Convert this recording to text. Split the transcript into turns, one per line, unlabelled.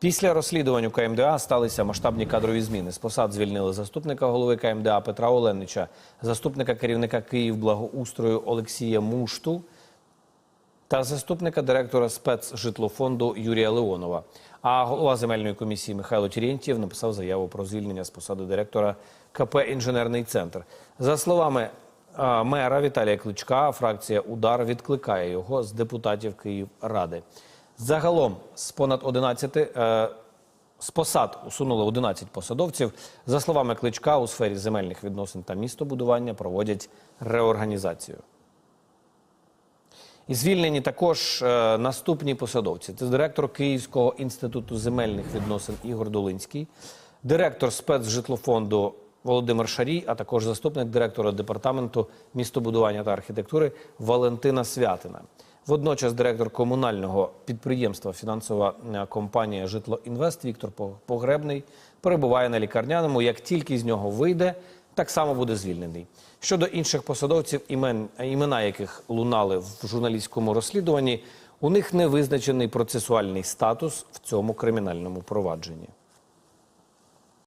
Після розслідувань у КМДА сталися масштабні кадрові зміни. З посад звільнили заступника голови КМДА Петра Оленича, заступника керівника Київблагоустрою Олексія Мушту та заступника директора спецжитлофонду Юрія Леонова. А голова земельної комісії Михайло Тірєнтєв написав заяву про звільнення з посади директора КП Інженерний центр. За словами мера Віталія Кличка, фракція Удар відкликає його з депутатів Київради. Загалом з понад 11 е, з посад усунули 11 посадовців. За словами Кличка, у сфері земельних відносин та містобудування проводять реорганізацію. І звільнені також е, наступні посадовці. Це директор Київського інституту земельних відносин Ігор Долинський, директор спецжитлофонду Володимир Шарій, а також заступник директора департаменту містобудування та архітектури Валентина Святина. Водночас директор комунального підприємства фінансова е, компанія Житлоінвест Віктор Погребний перебуває на лікарняному. Як тільки з нього вийде, так само буде звільнений. Щодо інших посадовців, імен, імена яких лунали в журналістському розслідуванні, у них не визначений процесуальний статус в цьому кримінальному провадженні.